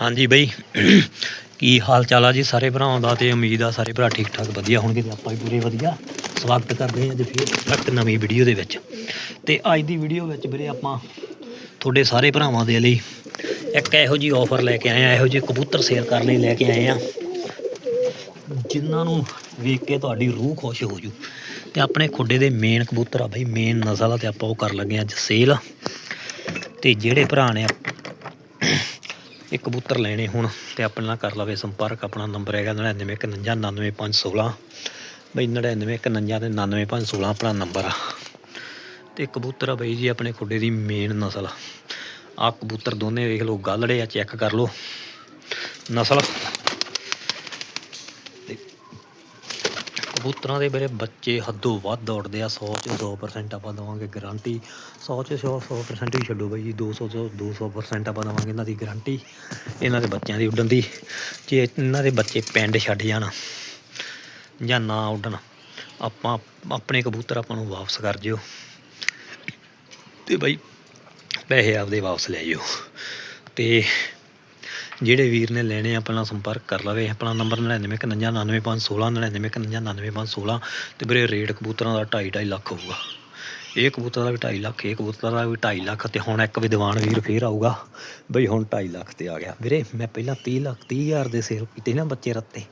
ਹਾਂਜੀ ਬਈ। ਕੀ ਹਾਲ ਚਾਲ ਆ ਜੀ ਸਾਰੇ ਭਰਾਵਾਂ ਦਾ ਤੇ ਉਮੀਦ ਆ ਸਾਰੇ ਭਰਾ ਠੀਕ ਠਾਕ ਵਧੀਆ ਹੋਣਗੇ ਤੇ ਆਪਾਂ ਵੀ ਪੂਰੇ ਵਧੀਆ। ਸਵਾਗਤ ਕਰਦੇ ਹਾਂ ਅੱਜ ਫਿਰ ਇੱਕ ਨਵੀਂ ਵੀਡੀਓ ਦੇ ਵਿੱਚ। ਤੇ ਅੱਜ ਦੀ ਵੀਡੀਓ ਵਿੱਚ ਵੀਰੇ ਆਪਾਂ ਤੁਹਾਡੇ ਸਾਰੇ ਭਰਾਵਾਂ ਦੇ ਲਈ ਇੱਕ ਇਹੋ ਜੀ ਆਫਰ ਲੈ ਕੇ ਆਏ ਆ ਇਹੋ ਜਿਹੇ ਕਬੂਤਰ ਸੇਲ ਕਰਨ ਲਈ ਲੈ ਕੇ ਆਏ ਆ ਜਿਨ੍ਹਾਂ ਨੂੰ ਵੇਖ ਕੇ ਤੁਹਾਡੀ ਰੂਹ ਖੁਸ਼ ਹੋ ਜੂ। ਤੇ ਆਪਣੇ ਖੁੱਡੇ ਦੇ ਮੇਨ ਕਬੂਤਰ ਆ ਬਈ ਮੇਨ ਨਸਲ ਆ ਤੇ ਆਪਾਂ ਉਹ ਕਰ ਲੱਗੇ ਅੱਜ ਸੇਲ ਤੇ ਜਿਹੜੇ ਭਰਾ ਨੇ ਇਹ ਕਬੂਤਰ ਲੈਣੇ ਹੁਣ ਤੇ ਆਪਣੇ ਨਾਲ ਕਰ ਲਵੇ ਸੰਪਰਕ। ਆਪਣਾ ਨੰਬਰ ਹੈਗਾ 9919999516 ਬਈ 9919 ਤੇ 99516 ਆਪਣਾ ਨੰਬਰ ਆ। ਤੇ ਕਬੂਤਰ ਆ ਬਈ ਜੀ ਆਪਣੇ ਖੁੱਡੇ ਦੀ ਮੇਨ ਨਸਲ। ਆ ਕਬੂਤਰ ਦੋਨੇ ਵੇਖ ਲਓ, ਗਾਲੜੇ ਆ, ਚੈੱਕ ਕਰ ਲਓ। ਨਸਲ ਕਬੂਤਰਾਂ ਦੇ ਮੇਰੇ ਬੱਚੇ ਹੱਦੋਂ ਵੱਧ ਦੌੜਦੇ ਆ 100 ਚ 100% ਆਪਾਂ ਦਵਾਂਗੇ ਗਾਰੰਟੀ 100 ਚ 100 100% ਵੀ ਛੱਡੋ ਬਾਈ ਜੀ 200 ਚ 200% ਆਪਾਂ ਦਵਾਂਗੇ ਇਹਨਾਂ ਦੀ ਗਾਰੰਟੀ ਇਹਨਾਂ ਦੇ ਬੱਚਿਆਂ ਦੀ ਉੱਡਣ ਦੀ, ਜੇ ਇਹਨਾਂ ਦੇ ਬੱਚੇ ਪਿੰਡ ਛੱਡ ਜਾਣ ਜਾਂ ਨਾ ਉੱਡਣ, ਆਪਾਂ ਆਪਣੇ ਕਬੂਤਰ ਆਪਾਂ ਨੂੰ ਵਾਪਸ ਕਰ ਜਿਓ ਤੇ ਬਾਈ ਪੈਸੇ ਆਪਦੇ ਵਾਪਸ ਲੈ ਜਿਓ ਤੇ ਜਿਹੜੇ ਵੀਰ ਨੇ ਲੈਣੇ ਆਪਣਾ ਸੰਪਰਕ ਕਰ ਲਵੇ। ਆਪਣਾ ਨੰਬਰ 9919999516 9919999516 ਤੇ ਵੀਰੇ ਰੇਟ ਕਬੂਤਰਾਂ ਦਾ 2.5 ਲੱਖ ਹੋਊਗਾ। ਇਹ ਕਬੂਤਰ ਦਾ ਵੀ 2.5 ਲੱਖ, ਇਹ ਕਬੂਤਰ ਦਾ ਵੀ 2.5 ਲੱਖ ਤੇ ਹੁਣ ਇੱਕ ਵਿਦਵਾਨ ਵੀਰ ਫੇਰ ਆਊਗਾ। ਬਈ ਹੁਣ 2.5 ਲੱਖ ਤੇ ਆ ਗਿਆ। ਵੀਰੇ, ਮੈਂ ਪਹਿਲਾਂ 30 ਲੱਖ 30 ਹਜ਼ਾਰ ਦੇ ਸੇਲ ਕੀਤੇ ਨਾ ਬੱਚੇ ਰੱਤੇ।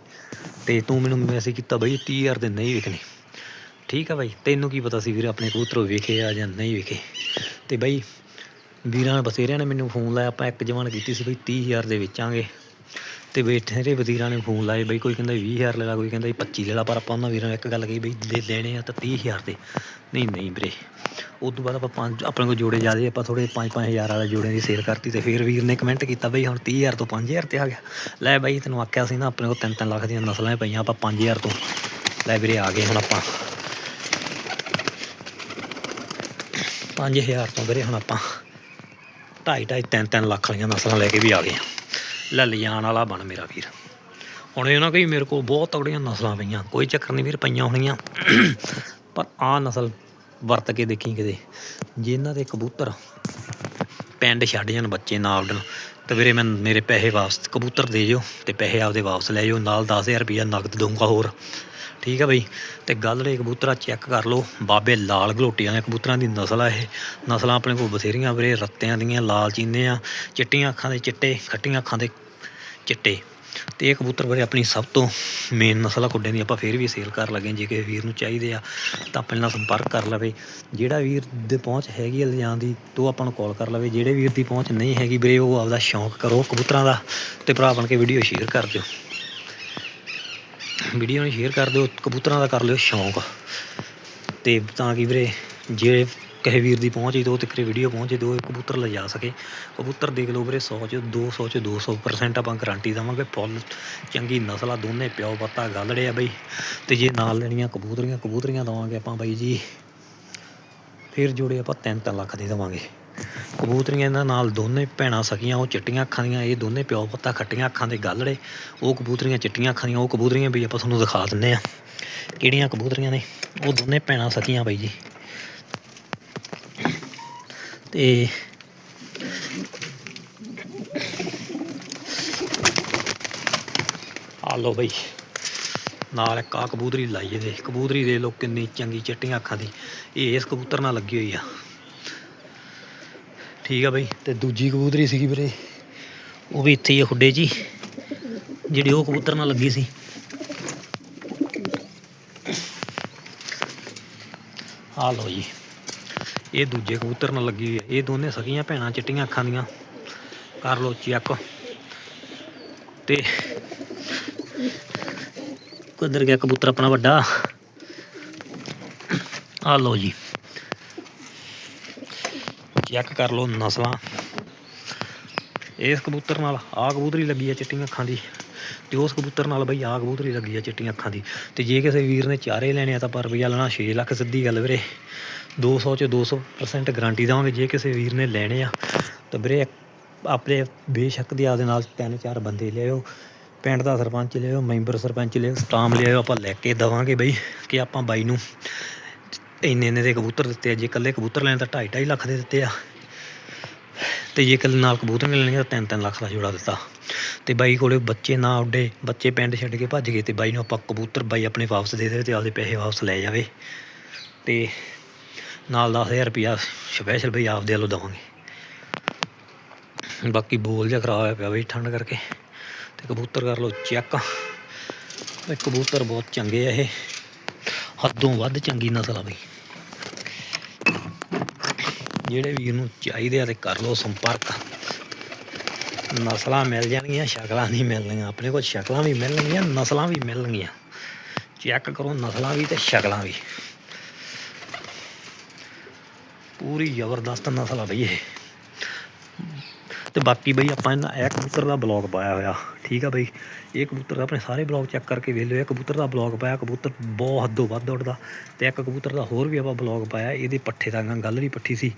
ਤੇ ਤੂੰ ਮੈਨੂੰ ਮੈਸੇਜ ਕੀਤਾ ਬਈ 30 ਹਜ਼ਾਰ ਦੇ ਨਹੀਂ ਵਿਕਣੇ। ਠੀਕ ਆ ਬਾਈ, ਤੈਨੂੰ ਕੀ ਪਤਾ ਸੀ ਵੀਰੇ ਆਪਣੇ ਕਬੂਤਰ ਵਿਖੇ ਆ ਜਾਂ ਨਹੀਂ ਵਿਖੇ। ਤੇ ਬਾਈ ਵੀਰਾਂ ਨੇ ਬਥੇਰਿਆਂ ਨੇ ਮੈਨੂੰ ਫੋਨ ਲਾਇਆ, ਆਪਾਂ ਇੱਕ ਜਵਾਨ ਕੀਤੀ ਸੀ ਬਈ 30000 ਦੇ ਵੇਚਾਂਗੇ। ਤੇ ਬਥੇਰੇ ਵਜ਼ੀਰਾਂ ਨੇ ਫੋਨ ਲਾਏ ਬਈ ਕੋਈ ਕਹਿੰਦਾ 20000 ਲੈ ਲਾ, ਕੋਈ ਕਹਿੰਦਾ 25 ਲੈ ਲਾ, ਪਰ ਆਪਾਂ ਉਹਨਾਂ ਵੀਰਾਂ ਨੂੰ ਇੱਕ ਗੱਲ ਕਹੀ ਬਈ ਲੈ ਲੈਣੇ ਆ ਤਾਂ 30000 ਦੇ। ਨਹੀਂ ਨਹੀਂ ਵੀਰੇ। ਉਸ ਤੋਂ ਬਾਅਦ ਆਪਾਂ ਪੰਜ, ਆਪਣੇ ਕੋਲ ਜੋੜੇ ਜ਼ਿਆਦੇ, ਆਪਾਂ ਥੋੜੇ 5-5000 ਵਾਲੇ ਜੋੜੇ ਦੀ ਸੇਲ ਕਰਤੀ ਤੇ ਫਿਰ ਵੀਰ ਨੇ ਕਮੈਂਟ ਕੀਤਾ ਬਈ ਹੁਣ 30000 ਤੋਂ 5000 ਤੇ ਆ ਗਿਆ। ਲੈ ਬਈ ਤੈਨੂੰ ਆਖਿਆ ਸੀ ਨਾ, ਆਪਣੇ ਕੋਲ 3-3 ਲੱਖ ਦੀਆਂ ਨਸਲਾਂ ਪਈਆਂ, ਆਪਾਂ 5000 ਤੋਂ। ਲੈ ਵੀਰੇ ਆ ਗਏ ਹੁਣ ਆਪਾਂ। 5000 ਤੋਂ ਵੀਰੇ ਹੁਣ ਆਪਾਂ। ਢਾਈ ਢਾਈ, ਤਿੰਨ ਤਿੰਨ ਲੱਖ ਵਾਲੀਆਂ ਨਸਲਾਂ ਲੈ ਕੇ ਵੀ ਆ ਗਏ। ਲੈ ਲਿਜਾਣ ਵਾਲਾ ਬਣ ਮੇਰਾ ਵੀਰ। ਹੁਣ ਇਹ ਨਾ ਕਹੀ ਮੇਰੇ ਕੋਲ ਬਹੁਤ ਤਗੜੀਆਂ ਨਸਲਾਂ ਪਈਆਂ, ਕੋਈ ਚੱਕਰ ਨਹੀਂ ਵੀਰ, ਪਈਆਂ ਹੋਣੀਆਂ ਪਰ ਆਹ ਨਸਲ ਵਰਤ ਕੇ ਦੇਖੀ ਕਿਤੇ ਜੇ ਇਹਨਾਂ ਦੇ ਕਬੂਤਰ ਪਿੰਡ ਛੱਡ ਜਾਣ ਬੱਚੇ ਨਾ ਉੱਡਣ ਤੇ ਵੀਰੇ ਮੈਂ ਮੇਰੇ ਪੈਸੇ ਵਾਪਸ, ਕਬੂਤਰ ਦੇ ਜਿਓ ਤੇ ਪੈਸੇ ਆਪਦੇ ਵਾਪਸ ਲੈ ਜਿਓ, ਨਾਲ 10000 ਰੁਪਇਆ ਨਗਦ ਦਊਂਗਾ ਹੋਰ। ਠੀਕ ਆ ਬਈ? ਤੇ ਗੱਲ ਦੇ ਕਬੂਤਰਾ ਚੈੱਕ ਕਰ ਲਓ, ਬਾਬੇ ਲਾਲ ਗਲੋਟੀਆਂ ਦੇ ਕਬੂਤਰਾਂ ਦੀ ਨਸਲ ਆ ਇਹ। ਨਸਲਾਂ ਆਪਣੇ ਕੋਲ ਬਥੇਰੀਆਂ ਵੀਰੇ, ਰੱਤਿਆਂ ਦੀਆਂ, ਲਾਲ ਚੀਨੇ ਆ, ਚਿੱਟੀਆਂ ਅੱਖਾਂ ਦੇ ਚਿੱਟੇ, ਖੱਟੀਆਂ ਅੱਖਾਂ ਦੇ ਚਿੱਟੇ। ਤੇ ਇਹ ਕਬੂਤਰ ਬਾਰੇ ਆਪਣੀ ਸਭ ਤੋਂ ਮੇਨ ਨਸਲ ਆ ਕੁੱਡਿਆਂ ਦੀ ਆਪਾਂ ਫੇਰ ਵੀ ਸੇਲ ਕਰ ਲੱਗੇ ਜੇ ਕਿਸੇ ਵੀਰ ਨੂੰ ਚਾਹੀਦੇ ਆ ਤਾਂ ਆਪਣੇ ਨਾਲ ਸੰਪਰਕ ਕਰ ਲਵੇ। ਜਿਹੜਾ ਵੀਰ ਦੇ ਪਹੁੰਚ ਹੈਗੀ ਆ ਲਿਜਾਣ ਦੀ, ਤੋ ਆਪਾਂ ਨੂੰ ਕਾਲ ਕਰ ਲਵੇ। ਜਿਹੜੇ ਵੀਰ ਦੀ ਪਹੁੰਚ ਨਹੀਂ ਹੈਗੀ ਵੀਰੇ, ਉਹ ਆਪਦਾ ਸ਼ੌਂਕ ਕਰੋ ਕਬੂਤਰਾਂ ਦਾ, ਤੇ ਭਰਾ ਬਣ ਕੇ ਵੀਡੀਓ ਸ਼ੇਅਰ ਕਰ ਦਿਓ। ਵੀਡੀਓ ਨੂੰ ਸ਼ੇਅਰ ਕਰ ਦਿਓ, ਕਬੂਤਰਾਂ ਦਾ ਕਰ ਲਿਓ ਸ਼ੌਂਕ। ਤੇ ਤਾਂ ਕਿ ਵੀਰੇ ਜਿਹੜੇ ਕਿਸੇ ਵੀਰ ਦੀ ਪਹੁੰਚ ਹੀ ਦੋ ਤੱਕ ਵੀਡੀਓ ਪਹੁੰਚੇ ਦੋ ਕਬੂਤਰ ਲਿਜਾ ਸਕੇ। ਕਬੂਤਰ ਦੇਖ ਲਓ ਵੀਰੇ 100 ਚ 200 ਚ 200% ਆਪਾਂ ਗਾਰੰਟੀ ਦੇਵਾਂਗੇ, ਫੁੱਲ ਚੰਗੀ ਨਸਲ ਆ, ਦੋਨੇ ਪਿਓ ਪੱਤਾ ਗੱਲੜੇ ਆ ਬਈ। ਤੇ ਜੇ ਨਾਲ ਲੈਣੀਆਂ ਕਬੂਤਰੀਆਂ ਕਬੂਤਰੀਆਂ ਦੇਵਾਂਗੇ ਆਪਾਂ ਬਾਈ ਜੀ। ਫਿਰ ਜੋੜੇ ਆਪਾਂ 3-3 ਲੱਖ ਦੇ ਦੇਵਾਂਗੇ। ਕਬੂਤਰੀਆਂ ਇਹਨਾਂ ਨਾਲ ਦੋਨੇ ਭੈਣਾਂ ਸਕੀਆਂ, ਉਹ ਚਿੱਟੀਆਂ ਅੱਖਾਂ ਦੀਆਂ, ਇਹ ਦੋਨੇ ਪਿਓ ਪੁੱਤਾਂ ਖੱਟੀਆਂ ਅੱਖਾਂ ਦੇ ਗੱਲੜੇ। ਉਹ ਕਬੂਤਰੀਆਂ ਚਿੱਟੀਆਂ ਅੱਖਾਂ ਦੀਆਂ, ਉਹ ਕਬੂਤਰੀਆਂ ਵੀ ਆਪਾਂ ਤੁਹਾਨੂੰ ਦਿਖਾ ਦਿੰਨੇ ਆ। ਕਿਹੜੀਆਂ ਕਬੂਤਰੀਆਂ ਨੇ? ਉਹ ਦੋਨੇ ਭੈਣਾਂ ਸਕੀਆਂ ਬਾਈ ਜੀ। ਤੇ ਆ ਲਓ ਬਈ, ਨਾਲ ਇੱਕ ਆ ਕਬੂਤਰੀ ਲਾਈ ਇਹਦੇ। ਕਬੂਤਰੀ ਦੇ ਲੋ ਕਿੰਨੀ ਚੰਗੀ ਚਿੱਟੀਆਂ ਅੱਖਾਂ ਦੀ। ਇਹ ਇਸ ਕਬੂਤਰ ਨਾਲ ਲੱਗੀ ਹੋਈ ਆ। ਠੀਕ ਆ ਬਈ, ਤੇ ਦੂਜੀ ਕਬੂਤਰੀ ਸੀਗੀ ਵੀਰੇ, ਉਹ ਵੀ ਇੱਥੇ ਹੀ ਆ ਖੁੱਡੇ 'ਚ ਜਿਹੜੀ ਉਹ ਕਬੂਤਰ ਨਾਲ ਲੱਗੀ ਸੀ। ਆ ਲਓ ਜੀ। ਇਹ ਦੂਜੇ ਕਬੂਤਰ ਨਾਲ ਲੱਗੀ ਹੋਈ ਹੈ। ਇਹ ਦੋਨੇ ਸਗੀਆਂ ਭੈਣਾਂ, ਚਿੱਟੀਆਂ ਅੱਖਾਂ ਦੀਆਂ। ਕਰ ਲਓ ਚੈੱਕ। ਤੇ ਕਿੱਧਰ ਗਿਆ ਕਬੂਤਰ ਆਪਣਾ ਵੱਡਾ। ਆ ਲਓ ਜੀ। ਚੈੱਕ ਕਰ ਲਓ ਨਸਲਾਂ। ਇਸ ਕਬੂਤਰ ਨਾਲ ਆ ਕਬੂਤਰੀ ਲੱਗੀ ਆ ਚਿੱਟੀਆਂ ਅੱਖਾਂ ਦੀ। ਤੇ ਉਸ ਕਬੂਤਰ ਨਾਲ ਬਈ ਆਹ ਕਬੂਤਰੀ ਲੱਗੀ ਆ ਚਿੱਟੀਆਂ ਅੱਖਾਂ ਦੀ। ਤੇ ਜੇ ਕਿਸੇ ਵੀਰ ਨੇ ਚਾਰੇ ਲੈਣੇ ਆ ਤਾਂ ਪਰ ਰੁਪਈਆ ਲੈਣਾ 6 ਲੱਖ ਸਿੱਧੀ ਗੱਲ ਵੀਰੇ। 200 ਚ 200% ਗਾਰੰਟੀ ਦੇਵਾਂਗੇ ਜੇ ਕਿਸੇ ਵੀਰ ਨੇ ਲੈਣੇ ਆ। ਤਾਂ ਵੀਰੇ, ਆਪਣੇ ਬੇਸ਼ੱਕ ਦੀ ਆਪਦੇ ਨਾਲ ਤਿੰਨ ਚਾਰ ਬੰਦੇ ਲਿਆਓ ਪਿੰਡ ਦਾ ਸਰਪੰਚ ਲਿਆਓ ਮੈਂਬਰ ਸਰਪੰਚ ਲਿਆਓ ਸਟਾਮ ਲਿਆਓ ਆਪਾਂ ਲੈ ਕੇ ਦਵਾਂਗੇ ਬਈ, ਕਿ ਆਪਾਂ ਬਾਈ ਨੂੰ ਇੰਨੇ ਇੰਨੇ ਦੇ ਕਬੂਤਰ ਦਿੱਤੇ ਆ। ਜੇ ਇਕੱਲੇ ਕਬੂਤਰ ਲੈਣ ਤਾਂ 2.5 2.5 ਲੱਖ ਦੇ ਦਿੱਤੇ ਆ। ਤੇ ਜੇ ਇਕੱਲੇ ਨਾਲ ਕਬੂਤਰ ਲੈਣੇ ਤਾਂ 3-3 ਲੱਖ ਦਾ ਜੋੜਾ ਦਿੱਤਾ। ਤੇ ਬਾਈ ਕੋਲੇ ਬੱਚੇ ਨਾ ਉੱਡੇ, ਬੱਚੇ ਪਿੰਡ ਛੱਡ ਕੇ ਭੱਜ ਗਏ ਤੇ ਬਾਈ ਨੂੰ ਆਪਾਂ ਕਬੂਤਰ ਬਾਈ ਆਪਣੇ ਵਾਪਸ ਦੇ ਦੇ ਤੇ ਆਪਦੇ ਪੈਸੇ ਵਾਪਸ ਲੈ ਜਾਵੇ। ਤੇ ਨਾਲ 10000 ਰੁਪਿਆ ਸਪੈਸ਼ਲ ਬਈ ਆਪਦੇ ਵੱਲੋਂ ਦੇਵਾਂਗੇ। ਬਾਕੀ ਬੋਲ ਜਿਹਾ ਖਰਾਬ ਹੋਇਆ ਪਿਆ ਬਈ ਠੰਡ ਕਰਕੇ। ਤੇ ਕਬੂਤਰ ਕਰ ਲਓ ਚੈੱਕ ਇਹ ਕਬੂਤਰ ਬਹੁਤ ਚੰਗੇ ਆ ਇਹ। ਹੱਦੋਂ ਵੱਧ ਚੰਗੀ ਨਸਲ ਆ ਬਈ। ਜਿਹੜੇ ਵੀ ਇਹਨੂੰ ਚਾਹੀਦੇ ਆ ਤੇ ਕਰ ਲਓ ਸੰਪਰਕ। ਨਸਲਾਂ ਮਿਲ ਜਾਣਗੀਆਂ, ਸ਼ਕਲਾਂ ਨਹੀਂ ਮਿਲਣਗੀਆਂ ਆਪਣੇ ਕੋਲ ਸ਼ਕਲਾਂ ਵੀ ਮਿਲਣਗੀਆਂ, ਨਸਲਾਂ ਵੀ ਮਿਲਣਗੀਆਂ। ਚੈੱਕ ਕਰੋ ਨਸਲਾਂ ਵੀ ਤੇ ਸ਼ਕਲਾਂ ਵੀ। ਪੂਰੀ ਜ਼ਬਰਦਸਤ ਨਸਲ ਆ ਬਈ ਇਹ। ਤੇ ਬਾਕੀ ਬਈ ਆਪਾਂ ਇਹਨਾਂ ਇਹ ਕਬੂਤਰ ਦਾ ਬਲੌਗ ਪਾਇਆ ਹੋਇਆ। ਠੀਕ ਆ ਬਈ? ਇਹ ਕਬੂਤਰ ਦਾ ਆਪਣੇ ਸਾਰੇ ਬਲੌਗ ਚੈੱਕ ਕਰਕੇ ਵੇਖ ਲਿਓ। ਇਹ ਕਬੂਤਰ ਦਾ ਬਲੌਗ ਪਾਇਆ, ਕਬੂਤਰ ਬਹੁਤ ਹੱਦੋਂ ਵੱਧ ਉੱਡਦਾ। ਤੇ ਇੱਕ ਕਬੂਤਰ ਦਾ ਹੋਰ ਵੀ ਆਪਾਂ ਬਲੌਗ ਪਾਇਆ। ਇਹਦੇ ਪੱਠੇ ਦਾ ਗੱਲ ਨਹੀਂ ਪੱਠੀ ਸੀ।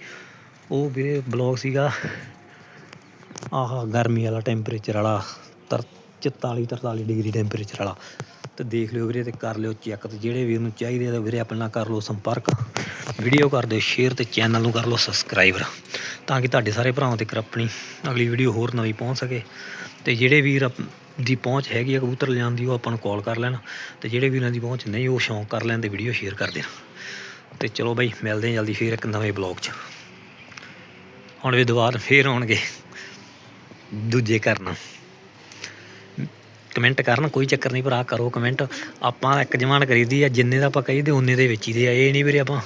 ਉਹ ਵੀਰੇ ਬਲੌਗ ਸੀਗਾ। ਆਹ ਗਰਮੀ ਵਾਲਾ ਟੈਂਪਰੇਚਰ ਵਾਲਾ, ਤਰ 44 43 ਡਿਗਰੀ ਟੈਂਪਰੇਚਰ ਵਾਲਾ। ਤੇ ਦੇਖ ਲਿਓ ਵੀਰੇ ਤੇ ਕਰ ਲਿਓ ਚੈੱਕ। ਤੇ ਜਿਹੜੇ ਵੀਰ ਨੂੰ ਚਾਹੀਦੇ ਆ ਤਾਂ ਵੀਰੇ ਆਪਣੇ ਨਾਲ ਕਰ ਲਓ ਸੰਪਰਕ। ਵੀਡੀਓ ਕਰ ਦਿਓ ਸ਼ੇਅਰ ਤੇ ਚੈਨਲ ਨੂੰ ਕਰ ਲਓ ਸਬਸਕ੍ਰਾਈਬਰ ਤਾਂ ਕਿ ਤੁਹਾਡੇ ਸਾਰੇ ਭਰਾਵਾਂ ਤੱਕ ਆਪਣੀ ਅਗਲੀ ਵੀਡੀਓ ਹੋਰ ਨਵੀਂ ਪਹੁੰਚ ਸਕੇ। ਤੇ ਜਿਹੜੇ ਵੀਰ ਅਪ- ਦੀ ਪਹੁੰਚ ਹੈਗੀ ਆ ਕਬੂਤਰ ਲਿਆਉਣ ਦੀ, ਉਹ ਆਪਾਂ ਨੂੰ ਕਾਲ ਕਰ ਲੈਣ। ਤੇ ਜਿਹੜੇ ਵੀਰਾਂ ਦੀ ਪਹੁੰਚ ਨਹੀਂ, ਉਹ ਸ਼ੌਂਕ ਕਰ ਲੈਣ ਤੇ ਵੀਡੀਓ ਸ਼ੇਅਰ ਕਰ ਦੇਣ। ਤੇ ਚਲੋ ਬਾਈ, ਮਿਲਦੇ ਹਾਂ ਜਲਦੀ ਫੇਰ ਇੱਕ ਨਵੇਂ ਬਲੌਗ 'ਚ। ਹੁਣ ਵੀ ਦੁਬਾਰਾ ਫੇਰ ਆਉਣਗੇ। ਦੂਜੇ ਕਰਨਾ ਕਮੈਂਟ ਕਰਨ ਕੋਈ ਚੱਕਰ ਨਹੀਂ ਭਰਾ ਕਰੋ ਕਮੈਂਟ ਆਪਾਂ ਇੱਕ ਜਮਾਨ ਕਰੀਦੀ ਆ ਜਿੰਨੇ ਦਾ ਆਪਾਂ ਕਹੀਦੇ ਉਹਨੇ ਦੇ ਵਿੱਚ ਹੀ ਦੇ ਆ। ਇਹ ਨਹੀਂ ਵੀਰੇ ਆਪਾਂ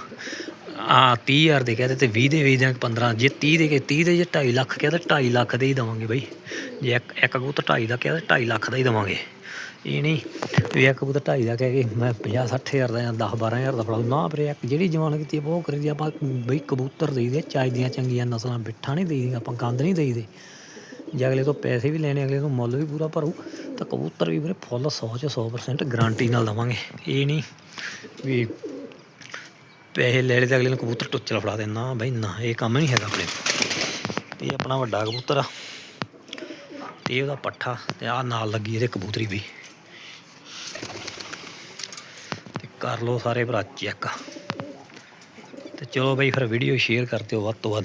ਆ 30000 ਦੇ ਕਹਦੇ ਤੇ 20 ਦੇ ਵੇਚ ਦਿਆਂਗੇ 15 ਜੇ 30 ਦੇ ਕੇ 30 ਦੇ ਜੇ 2.5 ਲੱਖ ਕਿਹਾ ਤਾਂ 2.5 ਲੱਖ ਦੇ ਹੀ ਦੇਵਾਂਗੇ ਬਈ। ਜੇ ਇੱਕ ਇੱਕ ਕਬੂਤਰ 2.5 ਦਾ ਕਿਹਾ ਤਾਂ 2.5 ਲੱਖ ਦਾ ਹੀ ਦੇਵਾਂਗੇ। ਇਹ ਨਹੀਂ ਵੀ ਇੱਕ ਕਬੂਤਰ 2.5 ਦਾ ਕਹਿ ਕੇ ਮੈਂ 50 60000 ਦਾ ਜਾਂ 10 12000 ਦਾ ਫੜਾ ਨਾ ਵੀਰੇ ਇੱਕ ਜਿਹੜੀ ਜਵਾਨ ਕੀਤੀ ਆ, ਬਹੁਤ ਕਰੀਦੀ ਆਪਾਂ ਬਈ ਕਬੂਤਰ ਦੇਈਦੇ ਚਾਹੀਦੀਆਂ ਚੰਗੀਆਂ ਨਸਲਾਂ ਬਿੱਠਾ ਨਹੀਂ ਦੇਈਦੀਆਂ ਆਪਾਂ ਗੰਦ ਨਹੀਂ ਦੇਈਦੇ। ਜੇ ਅਗਲੇ ਤੋਂ ਪੈਸੇ ਵੀ ਲੈਣੇ, ਅਗਲੇ ਤੋਂ ਮੁੱਲ ਵੀ ਪੂਰਾ ਭਰੂ, ਤਾਂ ਕਬੂਤਰ ਵੀ ਵੀਰੇ ਫੁੱਲ 100 ਚ 100% ਗਾਰੰਟੀ ਨਾਲ ਦਵਾਂਗੇ। ਇਹ ਨਹੀਂ ਵੀ ਪੈਸੇ ਲੈ ਲਏ ਤੇ ਅਗਲੇ ਨੂੰ ਕਬੂਤਰ ਟੁੱਚਲ ਫੜਾ ਦੇ ਨਾ ਬਈ, ਨਾ, ਇਹ ਕੰਮ ਨਹੀਂ ਹੈਗਾ ਆਪਣੇ ਤੇ ਇਹ ਆਪਣਾ ਵੱਡਾ ਕਬੂਤਰ ਆ। ਤੇ ਇਹ ਉਹਦਾ ਪੱਠਾ, ਤੇ ਆ ਨਾਲ ਲੱਗੀ ਇਹਦੇ ਕਬੂਤਰੀ ਵੀ। ਤੇ ਕਰ ਲਓ ਸਾਰੇ ਭਰਾ ਚੈੱਕ। ਤੇ ਚਲੋ ਬਈ, ਫਿਰ ਵੀਡੀਓ ਸ਼ੇਅਰ ਕਰ ਦਿਓ ਵੱਧ ਤੋਂ ਵੱਧ।